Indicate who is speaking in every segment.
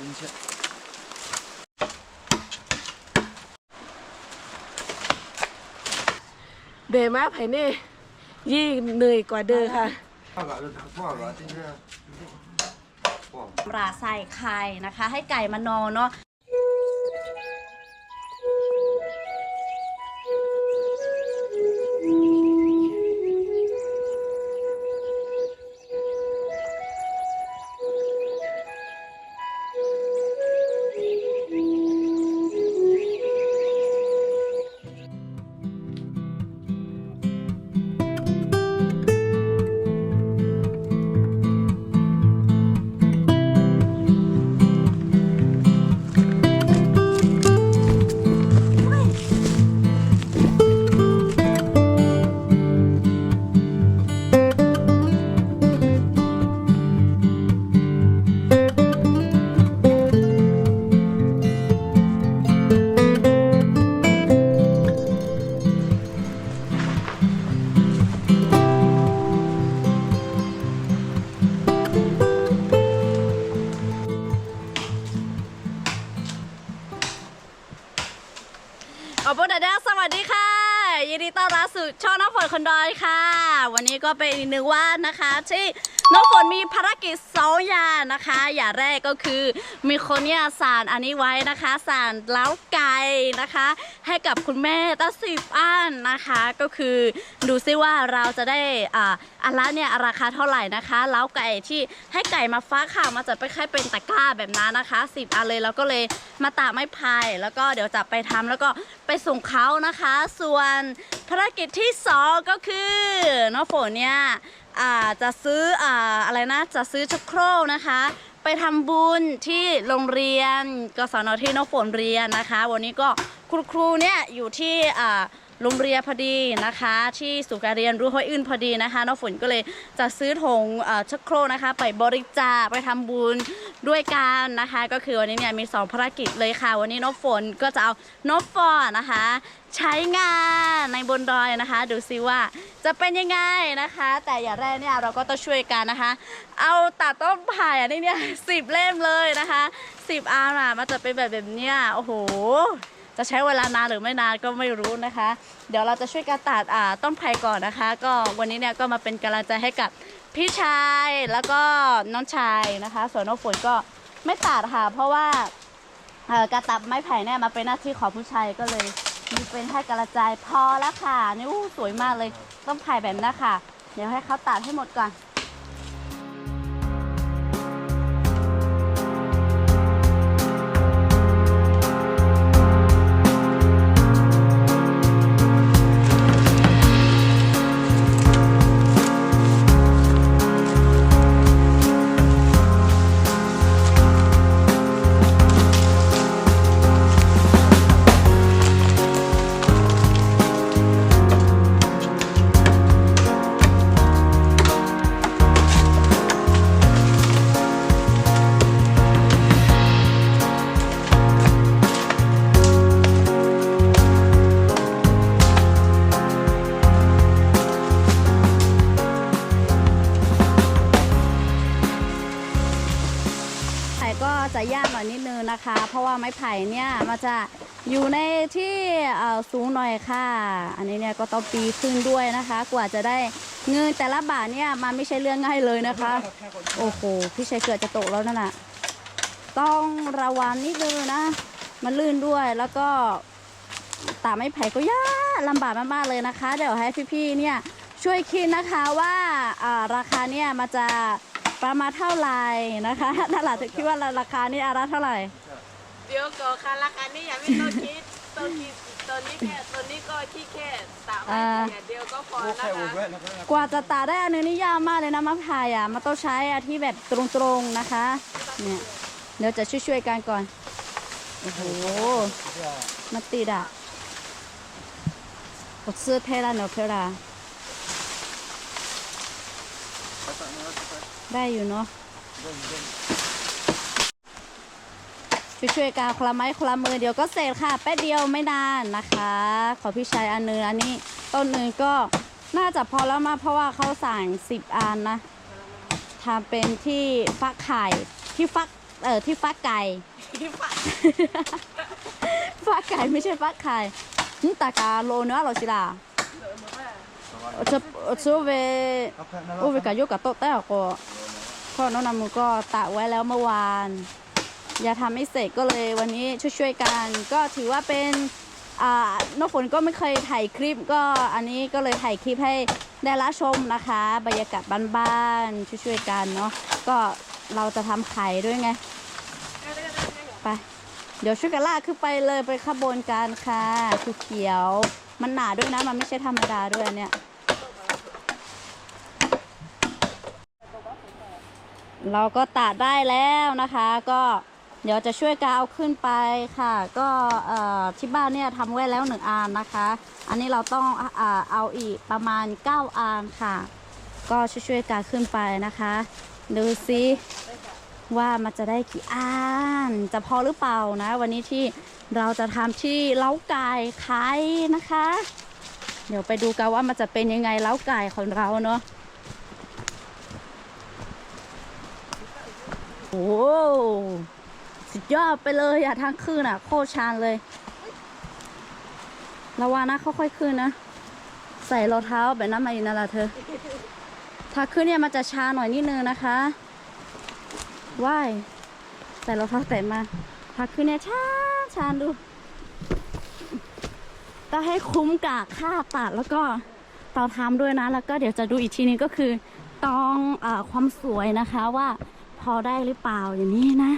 Speaker 1: Ince. Bề
Speaker 2: máp phải nè. Di người quả đời hả?
Speaker 3: ปลาใส่ไข่นะคะ ให้ไก่มานอนเนาะ สู่ช่องน้ำฝนคนดอยค่ะ วันนี้ก็เป็นอีกหนึ่งวันนะคะที่ น้องฝนมีภารกิจสองอย่างนะคะ อย่างแรกก็คือมีคนเนี่ยสารอันนี้ไว้นะคะสารเล้าไก่นะคะ ให้กับคุณแม่ตั้งสิบอันนะคะ ก็คือดูซิว่าเราจะได้อ่าอันละเนี่ยราคาเท่าไหร่นะคะเล้าไก่ที่ให้ไก่มาฟักค่ะมาจะไปค่เป็นตะกร้าแบบนั้นนะคะสิบอันเลยแล้วก็เลยมาตากไม้พายแล้วก็เดี๋ยวจะไปทำแล้วก็ไปส่งเขานะคะ ส่วนภารกิจที่สองก็คือน้องฝนเนี่ย อ่าจะซื้ออ่าอะไรนะจะซื้อชักโครกนะคะ ไปทำบุญที่โรงเรียนกศนที่น้องฝนเรียนนะคะ วันนี้ก็คุณครูเนี่ยอยู่ที่อ่า โรงเรียพอดีนะคะ ที่ศูนย์การเรียนรู้ห้วยอื่นพอดีนะคะน้องฝนก็เลยจะซื้อถงชักโครกนะคะ ไปบริจาคไปทำบุญด้วยกันนะคะ ก็คือวันนี้เนี่ยมีสองภารกิจเลยค่ะ วันนี้น้องฝนก็จะเอาน้องฟอนะคะ ใช้งานในบนดอยนะคะ ดูซิว่าจะเป็นยังไงนะคะ แต่อย่างแรกเนี่ยเราก็ต้องช่วยกันนะคะ เอาตัดต้นไผ่อันนี้เนี่ยสิบเล่มเลยนะคะสิบอาร์มอะมันจะเป็นแบบแบบเนี้ยโอ้โห จะใช้เวลานานหรือไม่นานก็ไม่รู้นะคะ เดี๋ยวเราจะช่วยกันตัดอ่าต้นไผ่ก่อนนะคะ ก็วันนี้เนี่ยก็มาเป็นกำลังใจให้กับพี่ชายแล้วก็น้องชายนะคะ ส่วนน้องฝนก็ไม่ตัดค่ะ เพราะว่าเอ่อการตัดไม้ไผ่เนี่ยมาเป็นหน้าที่ของผู้ชายก็เลยมีเป็นให้กระจายพอแล้วค่ะนี่อู้สวยมากเลยต้นไผ่แบบนี้ค่ะ เดี๋ยวให้เขาตัดให้หมดก่อน ม้ไผ่เนี่ยมันจะอยู่ในที่สูงหน่อยค่ะ อันนี้เนี่ยก็ต้องปีขึ้นด้วยนะคะ กว่าจะได้เงินแต่ละบาทเนี่ยมันไม่ใช่เรื่องง่ายเลยนะคะ โอ้โหพี่ชายเกือจะตกแล้วนั่นน่ะต้องระวังนิดนึงนะมันลื่นด้วยแล้วก็ตาไม้ไผ่ก็ยากลำบากมากๆเลยนะคะ เดี๋ยวให้พี่ๆเนี่ยช่วยคิดนะคะว่าราคาเนี่ยมันจะประมาณเท่าไหร่นะคะนั่นแหละคิดว่าราคานี่อาราเท่าไหร่
Speaker 1: เดี๋ยวก่อนค่ะละกันนี่อย่าไม่ต้องคิดตอนนี้ตอนนี้แค่ตอนนี้ก็ที่แค่สามนาทีเดียวก็พอนะคะ
Speaker 3: กว่าจะตาได้อันนึงนี่ยากมากเลยนะมะพร้าวอะมาต้องใช้อะที่แบบตรงๆนะคะเนี่ยเดี๋ยวจะช่วยๆกันก่อนโอ้โหมัติดอะอดซื้อเท่าละเนาะเพลาได้อยู่เนาะ ช่วยๆกันคนละไม้คนละมือเดี๋ยวก็เสร็จค่ะ แป๊บเดียวไม่นานนะคะ ขอพี่ชายอันหนึงอันนี้ต้นหนึ่งก็น่าจะพอแล้วมาเพราะว่าเขาสั่งสิบอันนะทำเป็นที่ฟักไข่ที่ฟักเอ่อที่ฟักไก่
Speaker 1: ที่ฝัน
Speaker 3: ฟักไก่ไม่ใช่ฟักไข่นี่ตากาโลเนื้อเราสิล่ะเออจะเออจะเวโอ้เวกาโยกกับโต๊ะแต่ก็พ่อน้องนำมือก็ตากไว้แล้วเมื่อวาน อย่าทำไม่เสร็จก็เลยวันนี้ช่วยๆกัน ก็ถือว่าเป็นน้องฝนก็ไม่เคยถ่ายคลิปก็อันนี้ก็เลยถ่ายคลิปให้ได้รับชมนะคะ บรรยากาศบ้านๆช่วยๆกันเนาะก็เราจะทำไข่ด้วยไงไปเดี๋ยวช่วยกันลากขึ้นไปเลยไปขบวนการค่ะคือเขียวมันหนาด้วยนะมันไม่ใช่ธรรมดาด้วยเนี่ยเราก็ตัดได้แล้วนะคะก็ เดี๋ยวจะช่วยกันเอาขึ้นไปค่ะ ก็ที่บ้านเนี่ยทำไว้แล้วหนึ่งอันนะคะ อันนี้เราต้องอเอาอีกประมาณ 9อันค่ะ ก็ช่วยๆกันขึ้นไปนะคะ ดูซิว่ามันจะได้กี่อันจะพอหรือเปล่านะ วันนี้ที่เราจะทำที่เล้าไก่ไข่นะคะ เดี๋ยวไปดูกันว่ามันจะเป็นยังไงเล้าไก่ของเราเนาะโอ้ สุดยอดไปเลยอะทางขึ้นอะโคตรชันเลย ระวังนะค่อยๆขึ้นนะ ใส่รองเท้าแบบนั้นมาอีกนั่นแหละเธอ ถ้าขึ้นเนี่ยมันจะชาหน่อยนิดนึงนะคะว่ายใส่รองเท้าแตะมาถ้าขึ้นเนี่ยชาชาดูต้องให้คุ้มกับค่าตัดแล้วก็ตอนทำด้วยนะ แล้วก็เดี๋ยวจะดูอีกทีนึงก็คือต้องอความสวยนะคะว่าพอได้หรือเปล่าอย่างนี้นะ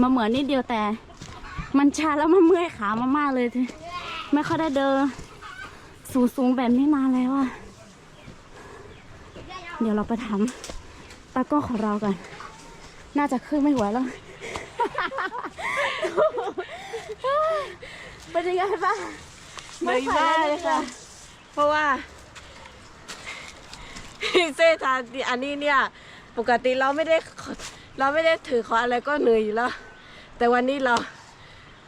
Speaker 3: มาเหมือนนิดเดียวแต่ มันชาแล้วมันเมื่อยขามากๆเลยทีไม่ค่อยได้เดินสูงสูงแบบนี้นานแล้วอะเดี๋ยวเราไปทำตากล้อของเรากัน น่าจะขึ้นไม่ไหวแล้ว เป็นยังไงบ้าง
Speaker 1: ไม่บ้าเลยค่ะ เพราะว่าเส้ทานอันนี้เนี่ย ปกติเราไม่ได้เราไม่ได้ถือขออะไรก็เหนื่อยอยู่แล้ว แต่วันนี้เรา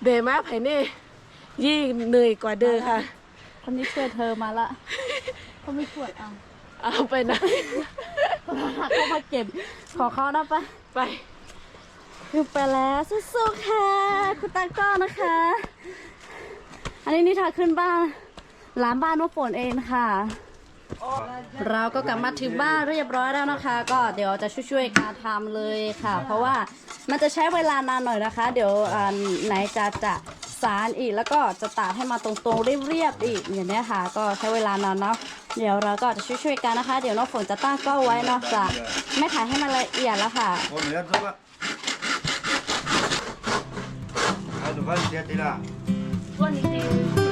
Speaker 1: เบมาไผ่นี่ยิ่งเหนื่อยกว่าเดิมค่ะ
Speaker 3: คนนี้ช่วยเธอมาละเขาไม่ช่วยเอา
Speaker 1: เอาไปนะ
Speaker 3: เขามาเก็บขอเขานะไป
Speaker 1: ไป
Speaker 3: คือไปแล้วสู้ๆค่ะ คุณตาก้อนนะคะ อันนี้นิทาขึ้นบ้านร้านบ้านน้องฝนเองค่ะ เราก็กลับมาถึงบ้านเรียบร้อยแล้วนะคะ ก็เดี๋ยวจะช่วยๆการทำเลยค่ะ เพราะว่ามันจะใช้เวลานานหน่อยนะคะ เดี๋ยวไหนจะจะสารอีกแล้วก็จะตัดให้มาตรงๆเรียบๆอีกอย่างนี้ค่ะ ก็ใช้เวลานานเนาะเดี๋ยวเราก็จะช่วยๆกันนะคะ เดี๋ยวน้องฝนจะตั้งกล้องไว้เนาะจะไม่ถ่ายให้มันละเอียดแล้วค่ะ Onu yap baba. Hadi hadi yat ila. ส่วนจริ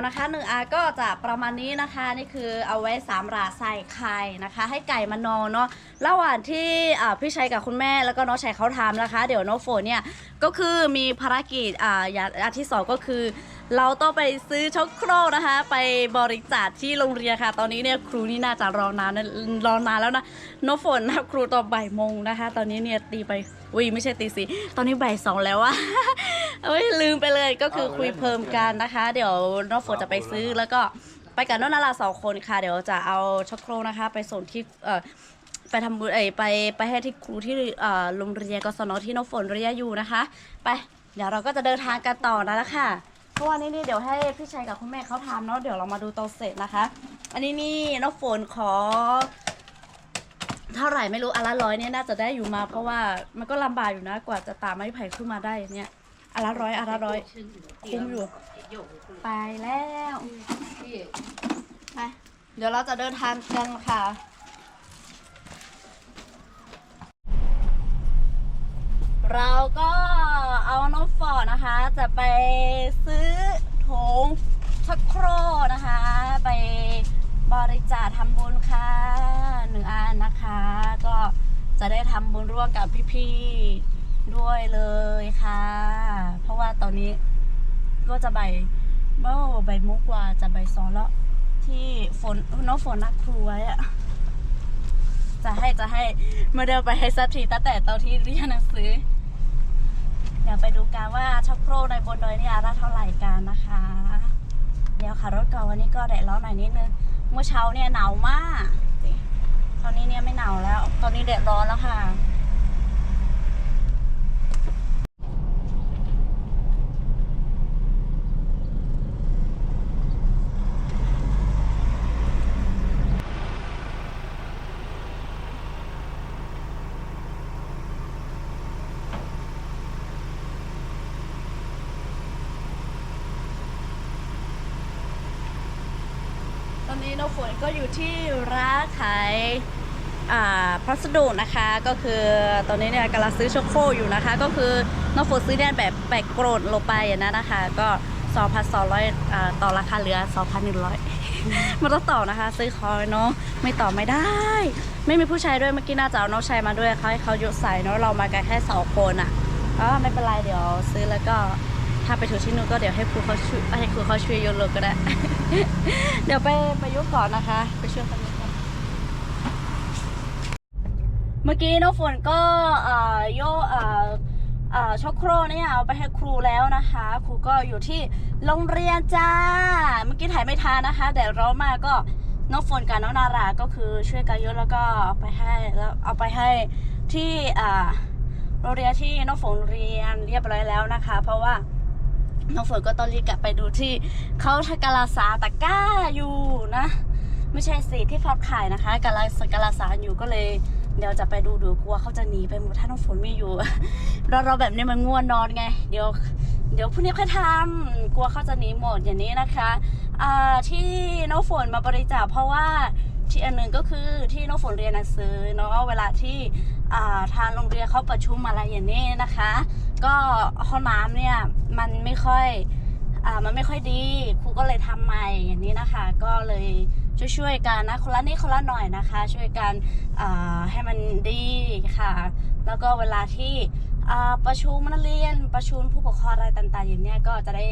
Speaker 3: แล้วนะคะหนึ่งอาก็จะประมาณนี้นะคะนี่คือเอาไว้สามราใส่ไข่นะคะ ให้ไก่มันนอนเนาะระหว่างที่พี่ชัยกับคุณแม่แล้วก็น้องชัยเขาทำนะคะ เดี๋ยวน้องโฟนเนี่ยก็คือมีภารกิจอ่าอย่างที่สองก็คือ เราต้องไปซื้อช็อกโครกนะคะ ไปบริจาคที่โรงเรียนค่ะ ตอนนี้เนี่ยครูนี่น่าจะรอนานรอนานแล้วนะโนฝนนะครูตอนบ่ายโมงนะคะ ตอนนี้เนี่ยตีไป อุ้ยไม่ใช่ตีสี่ตอนนี้บ่ายสองแล้วอะเอ้ยลืมไปเลยก็คือคุยเพิ่มกันนะคะ เดี๋ยวน้องฝนจะไปซื้อแล้วก็ไปกับน้องนาราสองคนค่ะ เดี๋ยวจะเอาช็อกโกแลตนะคะ ไปส่งที่เอ่อไปทำบุญเอยไปไปให้ที่ครูที่เอ่อโรงเรียนกศนที่น้องฝนเรียนอยู่นะคะ ไป เดี๋ยวเราก็จะเดินทางกันต่อแล้วละค่ะเพราะว่านี่นี่เดี๋ยวให้พี่ชัยกับคุณแม่เขาทำเนาะเดี๋ยวเรามาดูตอนเสร็จนะคะ อันนี้นี่น้องฝนขอเท่าไหร่ไม่รู้อนละร้อยเนี่ยน่าจะได้อยู่มา เพราะว่ามันก็ลำบากอยู่นะกว่าจะตามไม้ไผ่ขึ้นมาได้เนี่ยอนละร้อยอนละร้อยคุ้มอยู่ไปแล้วไปเดี๋ยวเราจะเดินทางกันค่ะ เราก็เอาน้องฟอร์ดนะคะ จะไปซื้อถุงชักโครกนะคะ ไป บริจาคทำบุญค่ะหนึ่งอันนะคะ ก็จะได้ทำบุญร่วมกับพี่ๆด้วยเลยค่ะ เพราะว่าตอนนี้ก็จะใบเมื่อใบมุกว่าจะใบายสองแล้วที่ฝนน้องฝนนักครูไว้อะจะให้จะให้มื่อเดินไปให้สักทีตั้งแต่ตอนที่เรียนหนังสือเดี๋ยวไปดูกันว่าช็อกโครกในบนดอยนี่ราคาเท่าไหร่กันนะคะ เดี๋ยวค่ะรถก่อนวันนี้ก็แดดร้อนหน่อยนิดนึง เมื่อเช้าเนี่ยหนาวมาก ตอนนี้เนี่ยไม่หนาวแล้ว ตอนนี้แดดร้อนแล้วค่ะ ตอนนี้น้องฝนก็อยู่ที่ร้านขายอ่าพัสดุนะคะก็คือตอนนี้เนี่ยกำลังซื้อช็อกโคอยู่นะคะ ก็คือน้องฝนซื้อเนี่ยแบบแปะโกรดลงไปอย่างนั้นนะคะ ก็ 2,200อ่าต่อราคาเหลือ 2,100มันต้องต่อนะคะ ซื้อคอยเนาะไม่ต่อไม่ได้ ไม่มีผู้ชายด้วยเมื่อกี้น่าจะเอาน้องชายมาด้วยเขาให้เขายกใส่เนาะเรามากันแค่สองคนอะอ๋อไม่เป็นไรเดี๋ยวซื้อแล้วก็ ถ้าไปถึงที่นู่นก็เดี๋ยวให้ครูเขาช่วยให้ครูเขาช่วยยกรถก็ได้ เดี๋ยวไปไปยกก่อนนะคะ ไปช่วยกันยนเมื่อกี้น้องฝนก็โย่ช็อกโครเนี่ยเอาไปให้ครูแล้วนะคะ ครูก็อยู่ที่โรงเรียนจ้า เมื่อกี้ถ่ายไม่ทันนะคะ แต่ร้อนมากก็น้องฝนกับน้องนาราก็คือช่วยกันยกแล้วก็เอาไปให้แล้วเอาไปให้ที่โรงเรียนที่น้องฝนเรียนเรียบร้อยแล้วนะคะ เพราะว่า น้องฝนก็ต้องรีบกลับไปดูที่เขาทกาลาสาตะกร้าอยู่นะ ไม่ใช่สิที่พับขายนะคะกาลาสกาลาสาอยู่ก็เลยเดี๋ยวจะไปดูดูกลัวเขาจะหนีไปหมดถ้าน้องฝนไม่อยู่เราเราแบบนี้มันง่วนนอนไง เดี๋ยว เดี๋ยวพรุ่งนี้ค่อยทำกลัวเขาจะหนีหมดอย่างนี้นะคะที่น้องฝนมาบริจาคเพราะว่าที่อันหนึ่งก็คือที่น้องฝนเรียนหนังสือเนาะเวลาที่ทางโรงเรียนเขาประชุมอะไรอย่างนี้นะคะ ก็ห้องน้ำเนี่ยมันไม่ค่อยอ่ามันไม่ค่อยดีครูก็เลยทำใหม่อย่างนี้นะคะ ก็เลยช่วยๆกันนะคนละนิดคนละหน่อยนะคะ ช่วยกันให้มันดีค่ะ แล้วก็เวลาที่ประชุมนักเรียนประชุมผู้ปกครองอะไรต่างๆ อย่างเนี้ยก็จะได้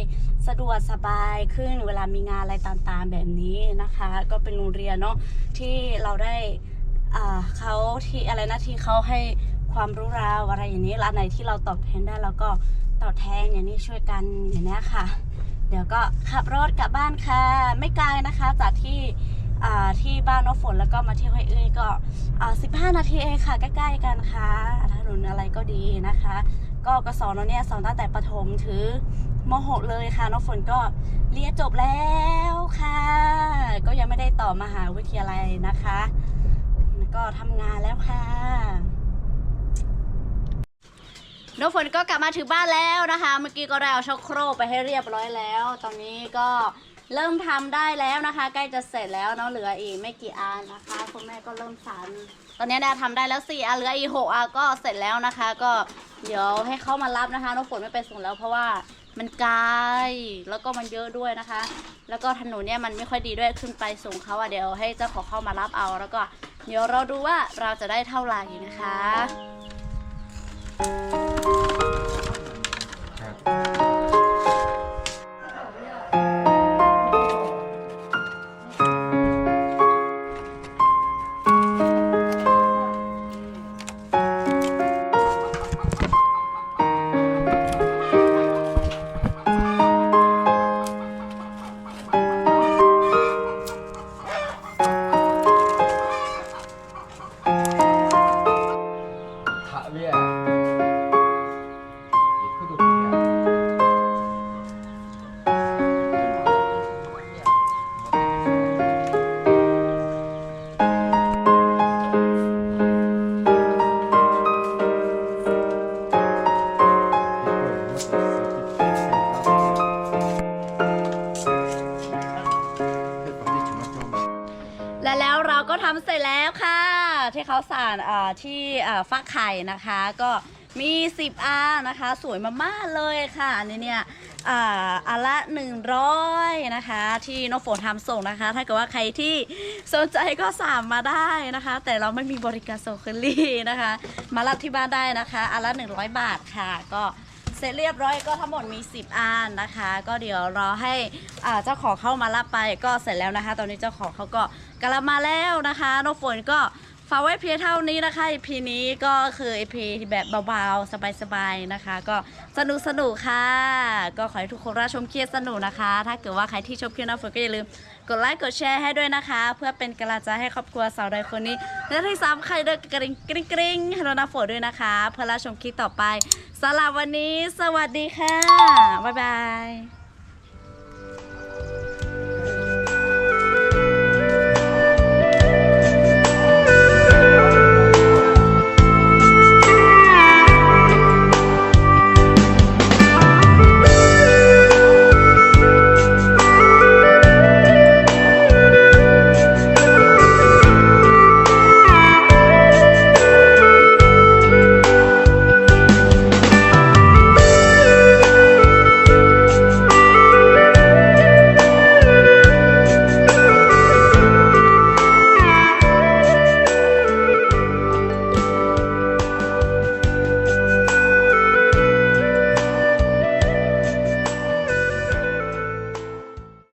Speaker 3: สะดวกสบายขึ้นเวลามีงานอะไรต่างๆ แบบนี้นะคะ ก็เป็นโรงเรียนเนาะที่เราได้เขาที่อะไรนะที่เขาให้ ความรู้ราวอะไรอย่างนี้ร้านไหนที่เราตอบแทนได้เราก็ตอบแทนอย่างนี้ช่วยกันอย่างนี้ค่ะ เดี๋ยวก็ขับรถกลับบ้านค่ะ ไม่ไกลนะคะ จากที่ที่บ้านน้องฝนแล้วก็มาเที่ยวให้เอ้ยก็ 15 นาทีเองค่ะ ใกล้ๆกันค่ะถนนอะไรก็ดีนะคะ ก็กสอนเนี่ยสอนตั้งแต่ประถมถือม .6 เลยค่ะน้องฝนก็เรียนจบแล้วค่ะ ก็ยังไม่ได้ต่อมหาวิทยาลัยนะคะ ก็ทำงานแล้วค่ะ น้องฝนก็กลับมาถึงบ้านแล้วนะคะ เมื่อกี้ก็ได้เอาช็อกโครกไปให้เรียบร้อยแล้ว ตอนนี้ก็เริ่มทำได้แล้วนะคะ ใกล้จะเสร็จแล้วเนาะเหลืออีกไม่กี่อันนะคะ คุณแม่ก็เริ่มสานตอนนี้ได้ทำได้แล้วสี่อันเหลืออีกหกอันก็เสร็จแล้วนะคะ ก็เดี๋ยวให้เขามารับนะคะน้องฝนไม่ไปส่งแล้วเพราะว่ามันไกลแล้วก็มันเยอะด้วยนะคะ แล้วก็ถนนเนี่ยมันไม่ค่อยดีด้วยขึ้นไปส่งเขาอะเดี๋ยวให้เจ้าของเข้ามารับเอา แล้วก็เดี๋ยวเราดูว่าเราจะได้เท่าไหร่นะคะ Música อ่าที่อ่าฟักไข่นะคะ ก็มี 10อันนะคะ สวยมากๆเลยค่ะอันนี้เนี่ยอ่าอันละ 100 นะคะ ที่น้องฝนทำส่งนะคะ ถ้าเกิดว่าใครที่สนใจก็สามมาได้นะคะ แต่เราไม่มีบริการส่งเคอรี่นะคะ มารับที่บ้านได้นะคะอันละ 100 บาทค่ะก็เสร็จเรียบร้อยก็ทั้งหมดมี 10อันนะคะ ก็เดี๋ยวรอให้เจ้าของเข้ามารับไปก็เสร็จแล้วนะคะ ตอนนี้เจ้าของเขาก็กลับมาแล้วนะคะน้องฝนก็ ฝากไว้เพียงเท่านี้นะคะ EP นี้ก็คือ EP แบบเบาๆ สบายๆนะคะ ก็สนุกสนุกค่ะ ก็ขอให้ทุกคนรับชมเครียดสนุกนะคะ ถ้าเกิดว่าใครที่ชอบคลิปน้องฝนก็อย่าลืมกดไลค์กดแชร์ให้ด้วยนะคะ เพื่อเป็นกำลังใจให้ครอบครัวสาวใดคนนี้และที่สามใครเดินกริ๊งกริ๊งกริ๊งให้น้องฝนด้วยนะคะ เพื่อรับชมคลิปต่อไปสำหรับวันนี้ สวัสดีค่ะบ๊ายบาย